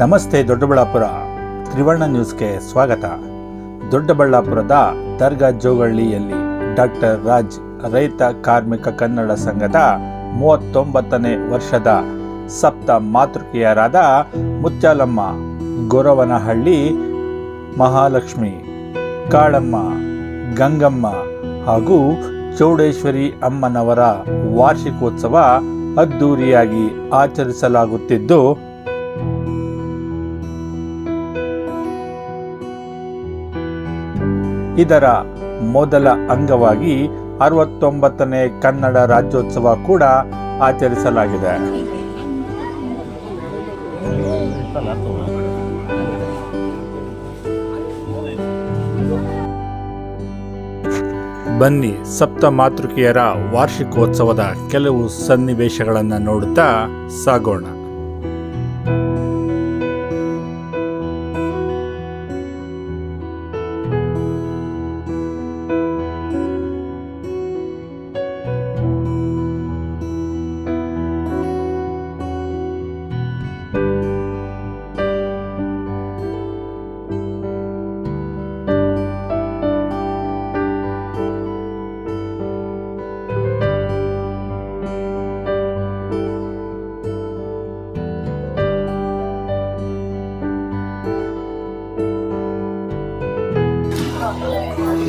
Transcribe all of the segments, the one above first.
ನಮಸ್ತೆ ದೊಡ್ಡಬಳ್ಳಾಪುರ. ತ್ರಿವರ್ಣ ನ್ಯೂಸ್ಗೆ ಸ್ವಾಗತ. ದೊಡ್ಡಬಳ್ಳಾಪುರದ ದರ್ಗಾ ಜೋಗಳ್ಳಿಯಲ್ಲಿ ಡಾಕ್ಟರ್ ರಾಜ್, ರೈತ ಕಾರ್ಮಿಕ ಕನ್ನಡ ಸಂಘದ ಮೂವತ್ತೊಂಬತ್ತನೇ ವರ್ಷದ ಸಪ್ತ ಮಾತೃಕೆಯರಾದ ಮುತ್ಯಾಲಮ್ಮ, ಗೊರವನಹಳ್ಳಿ, ಮಹಾಲಕ್ಷ್ಮಿ, ಕಾಳಮ್ಮ, ಗಂಗಮ್ಮ ಹಾಗೂ ಚೌಡೇಶ್ವರಿ ಅಮ್ಮನವರ ವಾರ್ಷಿಕೋತ್ಸವ ಅದ್ದೂರಿಯಾಗಿ ಆಚರಿಸಲಾಗುತ್ತಿದ್ದು ಇದರ ಮೊದಲ ಅಂಗವಾಗಿ ಅರವತ್ತೊಂಬತ್ತನೇ ಕನ್ನಡ ರಾಜ್ಯೋತ್ಸವ ಕೂಡ ಆಚರಿಸಲಾಗಿದೆ. ಬನ್ನಿ ಸಪ್ತ ಮಾತೃಕೆಯರ ವಾರ್ಷಿಕೋತ್ಸವದ ಕೆಲವು ಸನ್ನಿವೇಶಗಳನ್ನು ನೋಡುತ್ತಾ ಸಾಗೋಣ.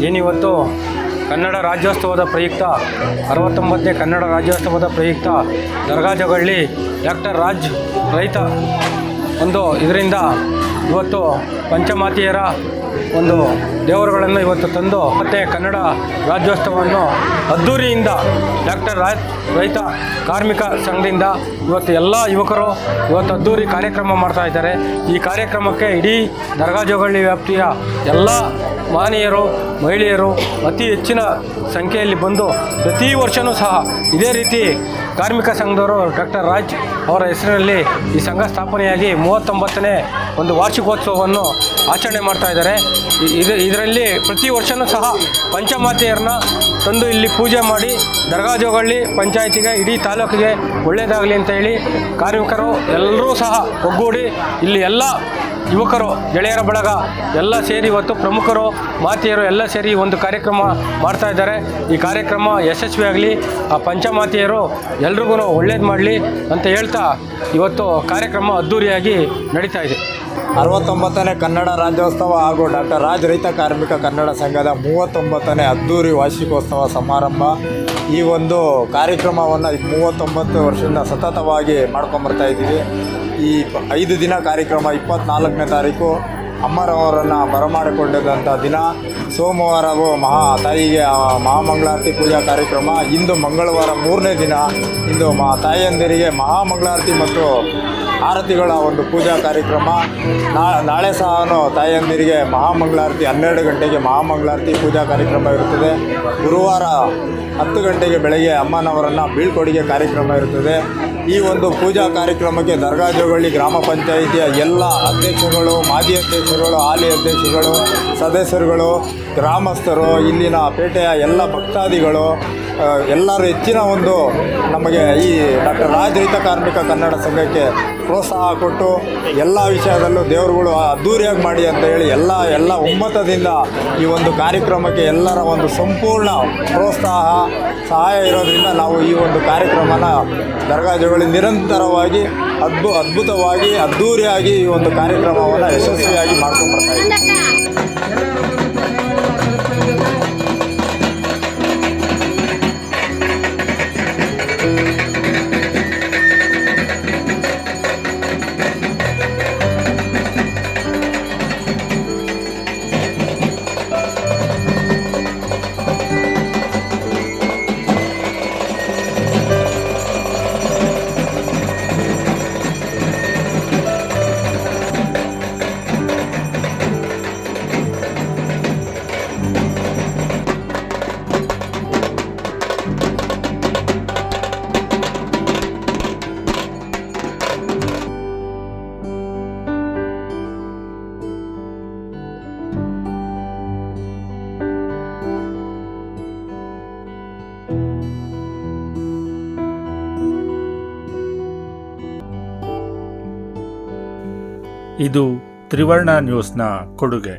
ಏನಿವತ್ತು? ಕನ್ನಡ ರಾಜ್ಯೋತ್ಸವದ ಪ್ರಯುಕ್ತ, ಅರವತ್ತೊಂಬತ್ತನೇ ಕನ್ನಡ ರಾಜ್ಯೋತ್ಸವದ ಪ್ರಯುಕ್ತ ದರ್ಗಾ ಜಗಳ್ಳಿ ಡಾಕ್ಟರ್ ರಾಜ್ ರೈತ ಒಂದು ಇದರಿಂದ ಇವತ್ತು ಪಂಚಮಾತಿಯರ ಒಂದು ದೇವರುಗಳನ್ನು ಇವತ್ತು ತಂದು ಮತ್ತು ಕನ್ನಡ ರಾಜ್ಯೋತ್ಸವವನ್ನು ಅದ್ದೂರಿಯಿಂದ ಡಾಕ್ಟರ್ ರಾಜ್ ರೈತ ಕಾರ್ಮಿಕ ಸಂಘದಿಂದ ಇವತ್ತು ಎಲ್ಲ ಯುವಕರು ಇವತ್ತು ಅದ್ದೂರಿ ಕಾರ್ಯಕ್ರಮ ಮಾಡ್ತಾ ಇದ್ದಾರೆ. ಈ ಕಾರ್ಯಕ್ರಮಕ್ಕೆ ಇಡೀ ದರ್ಗಾ ಜೋಗಳ್ಳಿ ವ್ಯಾಪ್ತಿಯ ಎಲ್ಲ ಮಾನೀಯರು ಮಹಿಳೆಯರು ಅತಿ ಹೆಚ್ಚಿನ ಸಂಖ್ಯೆಯಲ್ಲಿ ಬಂದು ಪ್ರತಿ ವರ್ಷವೂ ಸಹ ಇದೇ ರೀತಿ ಕಾರ್ಮಿಕ ಸಂಘದವರು ಡಾಕ್ಟರ್ ರಾಜ್ ಅವರ ಹೆಸರಿನಲ್ಲಿ ಈ ಸಂಘ ಸ್ಥಾಪನೆಯಾಗಿ ಮೂವತ್ತೊಂಬತ್ತನೇ ಒಂದು ವಾರ್ಷಿಕೋತ್ಸವವನ್ನು ಆಚರಣೆ ಮಾಡ್ತಾ ಇದ್ದಾರೆ. ಇದು ಇದರಲ್ಲಿ ಪ್ರತಿ ವರ್ಷವೂ ಸಹ ಪಂಚಮಾತೆಯರನ್ನ ತಂದು ಇಲ್ಲಿ ಪೂಜೆ ಮಾಡಿ ದರ್ಗಾ ಜೋಗಳ್ಳಿ ಪಂಚಾಯತಿಗೆ, ಇಡೀ ತಾಲೂಕಿಗೆ ಒಳ್ಳೆಯದಾಗಲಿ ಅಂತ ಹೇಳಿ ಕಾರ್ಮಿಕರು ಎಲ್ಲರೂ ಸಹ ಒಗ್ಗೂಡಿ ಇಲ್ಲಿ ಎಲ್ಲ ಯುವಕರು, ಗೆಳೆಯರ ಬಳಗ ಎಲ್ಲ ಸೇರಿ ಇವತ್ತು ಪ್ರಮುಖರು, ಮಾತೆಯರು ಎಲ್ಲ ಸೇರಿ ಒಂದು ಕಾರ್ಯಕ್ರಮ ಮಾಡ್ತಾ ಇದ್ದಾರೆ. ಈ ಕಾರ್ಯಕ್ರಮ ಯಶಸ್ವಿಯಾಗಲಿ. ಆ ಪಂಚಮಾತೆಯರು ಎಲ್ರಿಗೂ ಒಳ್ಳೇದು ಮಾಡಲಿ ಅಂತ ಹೇಳ್ತಾ ಇವತ್ತು ಕಾರ್ಯಕ್ರಮ ಅದ್ಧೂರಿಯಾಗಿ ನಡೀತಾ ಇದೆ. ಅರವತ್ತೊಂಬತ್ತನೇ ಕನ್ನಡ ರಾಜ್ಯೋತ್ಸವ ಹಾಗೂ ಡಾಕ್ಟರ್ ರಾಜ್ ರೈತ ಕಾರ್ಮಿಕ ಕನ್ನಡ ಸಂಘದ ಮೂವತ್ತೊಂಬತ್ತನೇ ಅದ್ದೂರಿ ವಾರ್ಷಿಕೋತ್ಸವ ಸಮಾರಂಭ. ಈ ಒಂದು ಕಾರ್ಯಕ್ರಮವನ್ನು ಮೂವತ್ತೊಂಬತ್ತು ವರ್ಷದಿಂದ ಸತತವಾಗಿ ಮಾಡ್ಕೊಂಬರ್ತಾ ಇದ್ದೀವಿ. ಈ ಐದು ದಿನ ಕಾರ್ಯಕ್ರಮ ಇಪ್ಪತ್ತ್ನಾಲ್ಕನೇ ತಾರೀಕು. ಅಮ್ಮರವರನ್ನು ಬರಮಾಡಿಕೊಂಡಿದ್ದಂಥ ದಿನ. ಸೋಮವಾರವೂ ಮಹಾ ತಾಯಿಗೆ ಮಹಾಮಂಗಳಾರತಿ ಪೂಜಾ ಕಾರ್ಯಕ್ರಮ. ಇಂದು ಮಂಗಳವಾರ ಮೂರನೇ ದಿನ. ಇಂದು ಮಾ ತಾಯಿಯಂದಿರಿಗೆ ಮಹಾಮಂಗಳಾರತಿ ಮತ್ತು ಆರತಿಗಳ ಒಂದು ಪೂಜಾ ಕಾರ್ಯಕ್ರಮ. ನಾಳೆ ಸಹ ತಾಯಿಯಂದಿರಿಗೆ ಮಹಾಮಂಗಳಾರತಿ, ಹನ್ನೆರಡು ಗಂಟೆಗೆ ಮಹಾಮಂಗಳಾರತಿ ಪೂಜಾ ಕಾರ್ಯಕ್ರಮ ಇರುತ್ತದೆ. ಗುರುವಾರ ಹತ್ತು ಗಂಟೆಗೆ ಬೆಳಗ್ಗೆ ಅಮ್ಮನವರನ್ನು ಬೀಳ್ಕೊಡುಗೆ ಕಾರ್ಯಕ್ರಮ ಇರುತ್ತದೆ. ಈ ಒಂದು ಪೂಜಾ ಕಾರ್ಯಕ್ರಮಕ್ಕೆ ದರ್ಗಾ ಜೋಗಳ್ಳಿ ಗ್ರಾಮ ಪಂಚಾಯಿತಿಯ ಎಲ್ಲ ಅಧ್ಯಕ್ಷಗಳು, ಮಾಜಿ ಅಧ್ಯಕ್ಷಗಳು, ಹಾಲಿ ಅಧ್ಯಕ್ಷಗಳು, ಸದಸ್ಯರುಗಳು ಗ್ರಾಮಸ್ಥರು, ಇಲ್ಲಿನ ಪೇಟೆಯ ಎಲ್ಲ ಭಕ್ತಾದಿಗಳು ಎಲ್ಲರೂ ಹೆಚ್ಚಿನ ಒಂದು ನಮಗೆ ಈ ಡಾಕ್ಟರ್ ರಾಜರಿತ ಕಾರ್ಮಿಕ ಕನ್ನಡ ಸಂಘಕ್ಕೆ ಪ್ರೋತ್ಸಾಹ ಕೊಟ್ಟು ಎಲ್ಲ ವಿಷಯದಲ್ಲೂ ದೇವರುಗಳು ಅದ್ದೂರಿಯಾಗಿ ಮಾಡಿ ಅಂತ ಹೇಳಿ ಎಲ್ಲ ಎಲ್ಲ ಒಮ್ಮತದಿಂದ ಈ ಒಂದು ಕಾರ್ಯಕ್ರಮಕ್ಕೆ ಎಲ್ಲರ ಒಂದು ಸಂಪೂರ್ಣ ಪ್ರೋತ್ಸಾಹ, ಸಹಾಯ ಇರೋದ್ರಿಂದ ನಾವು ಈ ಒಂದು ಕಾರ್ಯಕ್ರಮನ ದರ್ಗಾಜುಗಳು ನಿರಂತರವಾಗಿ, ಅದ್ಭು, ಅದ್ಭುತವಾಗಿ ಅದ್ಧೂರಿಯಾಗಿ ಈ ಒಂದು ಕಾರ್ಯಕ್ರಮವನ್ನು ಯಶಸ್ವಿಯಾಗಿ ಮಾಡ್ಕೊಂಡು ಬರ್ತಾ ಇದು ತ್ರಿವರ್ಣ ನ್ಯೂಸ್ನ ಕೊಡುಗೆ.